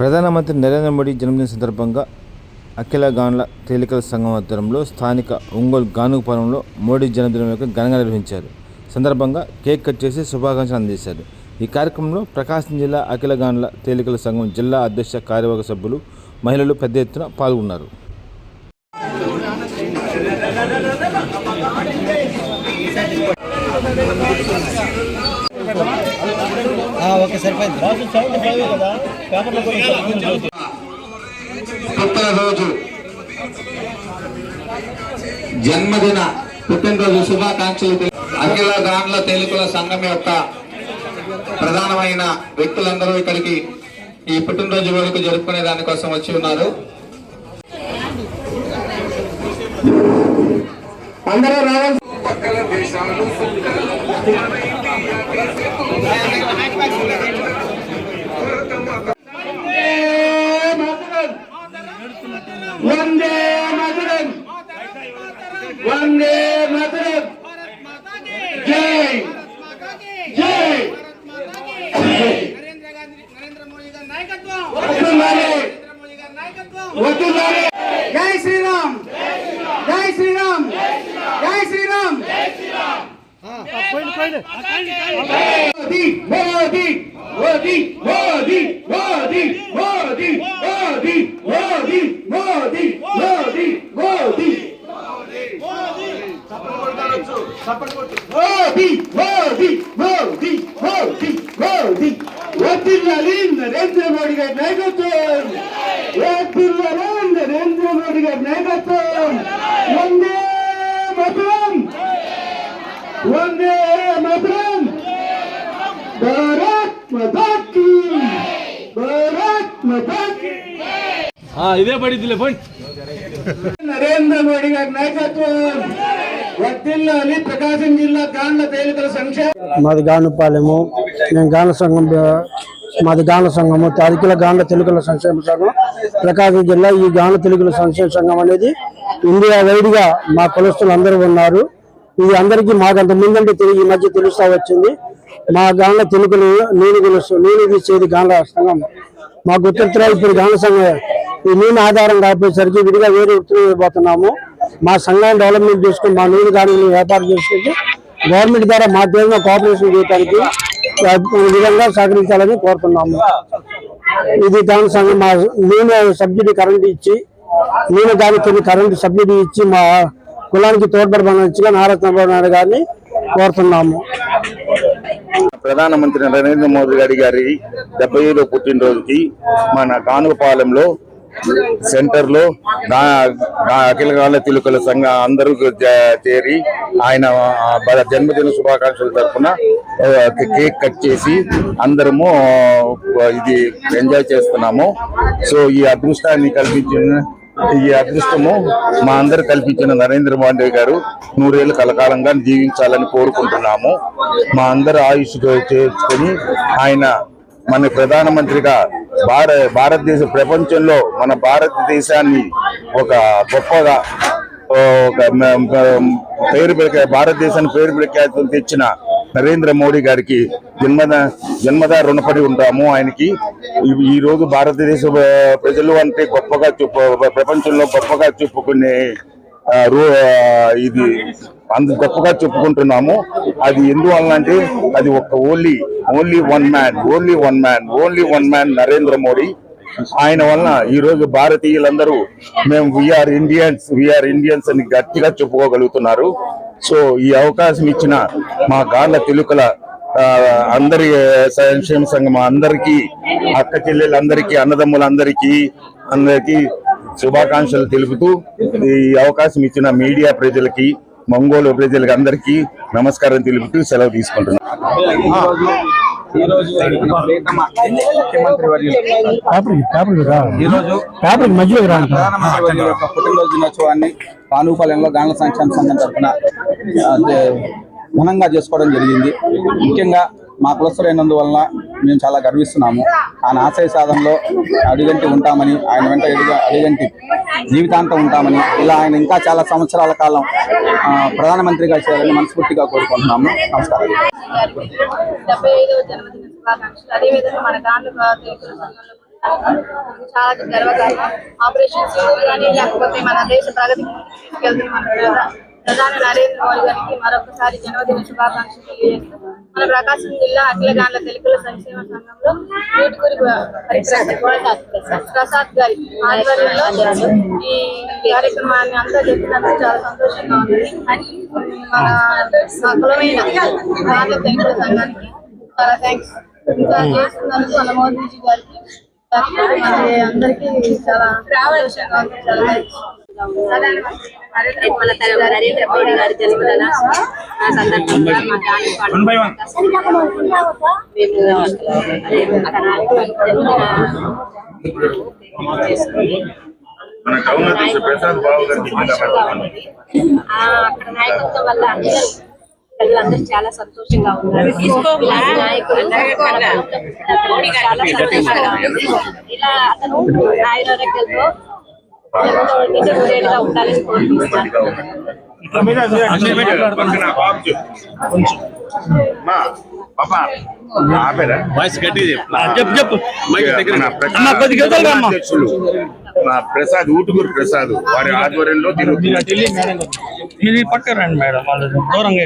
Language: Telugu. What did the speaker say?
ప్రధానమంత్రి నరేంద్ర మోడీ జన్మదిన సందర్భంగా అఖిల గాన్ల తేలికల సంఘం ఆధ్వర్యంలో స్థానిక ఒంగోలు గానుగపాలెంలో మోడీ జన్మదినం యొక్క ఘనంగా నిర్వహించారు. సందర్భంగా కేక్ కట్ చేసి శుభాకాంక్షలు అందజేశారు. ఈ కార్యక్రమంలో ప్రకాశం జిల్లా అఖిల గాన్ల తేలికల సంఘం జిల్లా అధ్యక్ష కార్యవర్గ సభ్యులు మహిళలు పెద్ద ఎత్తున పాల్గొన్నారు. ఓకే సరిపోయింది. పుట్టినరోజు జన్మదిన పుట్టినరోజు శుభాకాంక్షలు అఖిల గాండ్ల తేలికల సంఘం యొక్క ప్రధానమైన వ్యక్తులందరూ ఇక్కడికి ఈ పుట్టినరోజు వేడుక జరుపుకునే దానికోసం వచ్చి ఉన్నారు. అందరూ రావాలి वंदे मातरम जय जय नरेंद्र मोदी का नायकत्व नरेंद्र मोदी का नायकत्व जय श्री राम जय श्री राम जय श्री राम मोदी मोदी मोदी मोदी मोदी मोदी ಚಪ್ಪಲ್ ಕೊಟ್ಟು. ಮೋದಿ ಮೋದಿ ಮೋದಿ ಮೋದಿ ಮೋದಿ. ಒತ್ತಿಲ್ಲಲಿ ನರೇಂದ್ರ ಮೋದಿ ಗಾರಿ ನಾಯಕತ್వం ಒತ್ತಿಲ್ಲಲ ನರೇಂದ್ರ ಮೋದಿ ಗಾರಿ ನಾಯಕತ್వం ಒಂದೇ ಮತರಂ ಒಂದೇ ಮತರಂ ಭಾರತ್ ಮತಾಕಿ ಭಾರತ್ ಮತಾಕಿ ಹಾ ಇದೇ ಬಡಿದಿಲ್ಲ ಫೋನ್. ನರೇಂದ್ರ ಮೋದಿ ಗಾರಿ ನಾಯಕತ್ವ వర్తిల్లాలి. ప్రకాశం జిల్లా గాండ్ల తేలికల సంక్షేమ మాది గానుపాలెము. నేను గాన సంఘం మాది గాన సంఘము. తారీఖుల గాన తెలుగుల సంక్షేమ సంఘం. ప్రకాశం జిల్లా ఈ గాన తెలుగుల సంక్షేమ సంఘం అనేది ఇండియా వైడ్గా మా కులస్తులు అందరూ ఉన్నారు. ఇది అందరికీ మాకంత ముందంటే తిరిగి ఈ మధ్య తెలుస్తా వచ్చింది. మా గాన తెలుగులు నేను తెలుసు నేను తీసేది గాన సంఘం. మా గుర్తురా ఇప్పుడు గాన సంఘం ఈ నేను ఆధారం కాకపోయేసరికి విడిగా వేరే వృత్తులు పోతున్నాము మా సంఘాన్ని డెవలప్మెంట్ చేసుకుని మా నూనె గానుగలు వ్యాపారం చేసుకుంటే గవర్నమెంట్ ద్వారా మా దేశంలో కోఆపరేషన్ చేయడానికి విధంగా సహకరించాలని కోరుతున్నాము. ఇది దాని సంఘం మా నూనె సబ్సిడీ కరెంట్ ఇచ్చి నూనె దానికి కరెంట్ సబ్సిడీ ఇచ్చి మా కులానికి తోడ్పడమని నారా చంద్రబాబు నాయుడు గారిని కోరుతున్నాము. ప్రధానమంత్రి నరేంద్ర మోదీ గారి గారి డెబ్బై ఏడో పుట్టినరోజుకి మన గానుగపాలెంలో సెంటర్లో అఖిల గాల తిలుకల సంఘ అందరూ చేరి ఆయన బ- జన్మదిన శుభాకాంక్షల తరఫున కేక్ కట్ చేసి అందరము ఇది ఎంజాయ్ చేస్తున్నాము. సో ఈ అదృష్టాన్ని కల్పించిన ఈ అదృష్టము మా అందరు కల్పించిన నరేంద్ర మోడీ గారు నూరేళ్ళు కలకాలంగా జీవించాలని కోరుకుంటున్నాము. మా అందరు ఆయుష్ చేసుకొని ఆయన మన ప్రధానమంత్రిగా భార భారతదేశ ప్రపంచంలో మన భారతదేశాన్ని ఒక గొప్పగా ఒక పేరు భారతదేశాన్ని పేరు ప్రఖ్యాతులు తెచ్చిన నరేంద్ర మోడీ గారికి జన్మద జన్మద రుణపడి ఉంటాము ఆయనకి. ఈ- రోజు భారతదేశ ప్రజలు అంటే గొప్పగా చెప్పు ప్రపంచంలో గొప్పగా చెప్పుకునే ఇది అంత గొప్పగా చెప్పుకుంటున్నాము. అది ఎందువల్ల అంటే అది ఒక only only one man only one man only one man Narendra Modi. ఆయన వలన ఈరోజు భారతీయులందరూ మేము వీఆర్ ఇండియన్స్ వీఆర్ ఇండియన్స్ అని గట్టిగా చెప్పుకోగలుగుతున్నారు. సో ఈ అవకాశం ఇచ్చిన మా గార్ల తెలుకల అందరి సంక్షేమ సంఘం అందరికీ అక్క చెల్లెలందరికీ అన్నదమ్ములందరికీ అందరికీ శుభాకాంక్షలు తెలుపుతూ ఈ అవకాశం ఇచ్చిన మీడియా ప్రజలకి మంగోలు ప్రజలకి అందరికీ నమస్కారం తెలుపుతూ సెలవు తీసుకుంటున్నాను ఈరోజు ముఖ్యమంత్రి ప్రధానమంత్రి యొక్క పుట్టినరోజు దినోత్సవాన్ని పానుపాలెంలో గాండ్ల సంక్షేమ సంఘం తరఫున ఘనంగా చేసుకోవడం జరిగింది. ముఖ్యంగా మా కులస్తులైనందువలన మేము చాలా గర్విస్తున్నాము. ఆయన ఆశయ సాధనలో అడుగంటి ఉంటామని ఆయన వెంట ఎదుగా అడిగంటి జీవితాంతం ఉంటామని ఇలా ఆయన ఇంకా చాలా సంవత్సరాల కాలం ప్రధానమంత్రిగా చేయాలని మనస్ఫూర్తిగా కోరుకుంటున్నాము. నమస్కారం. చాలా గర్వకారణం. ఆపరేషన్ కానీ లేకపోతే మన దేశ ప్రగతి తీసుకెళ్తున్న ప్రధాని నరేంద్ర మోడీ గారికి మరొకసారి జన్మదిన శుభాకాంక్షలు తెలియజేస్తూ మన ప్రకాశం జిల్లా అఖిలగాండ్ల తెలుగుల సంక్షేమ సంఘంలో వీటికూరి ప్రసాద్ గారి ఆధ్వర్యంలో ఈ కార్యక్రమాన్ని అంతా చెప్పినందుకు చాలా సంతోషంగా ఉంది. మన మా కులమైన గాండ్ల తెలుగుల సంఘానికి చాలా థ్యాంక్స్ ఇంకా చేస్తున్నందుకు మన మోదీజీ గారికి అందరికీ చాలా సంతోషంగా ఉంది. చాలా థ్యాంక్స్ మన నరేంద్ర మోడీ గారి జన్మదిన ఆ సందర్భంగా మా గాలి మన టౌన్ ప్రసాద్ బాబు గారికి ఆ అక్కడ నాయకత్వం వల్ల అందరూ ప్రజలందరూ చాలా సంతోషంగా ఉన్నారు నాయకులు చాలా సంతోషంగా ఉంది. ఇలా అతను ఆయురారోగ్యంతో ఎంతో ప్రసాద్ అధ్యక్షులు ప్రసాద్ ఊటుకూరు ప్రసాద్ వారి ఆధ్వర్యంలో తిరుగుతుంది పక్కరండి మేడం వాళ్ళు దూరంగా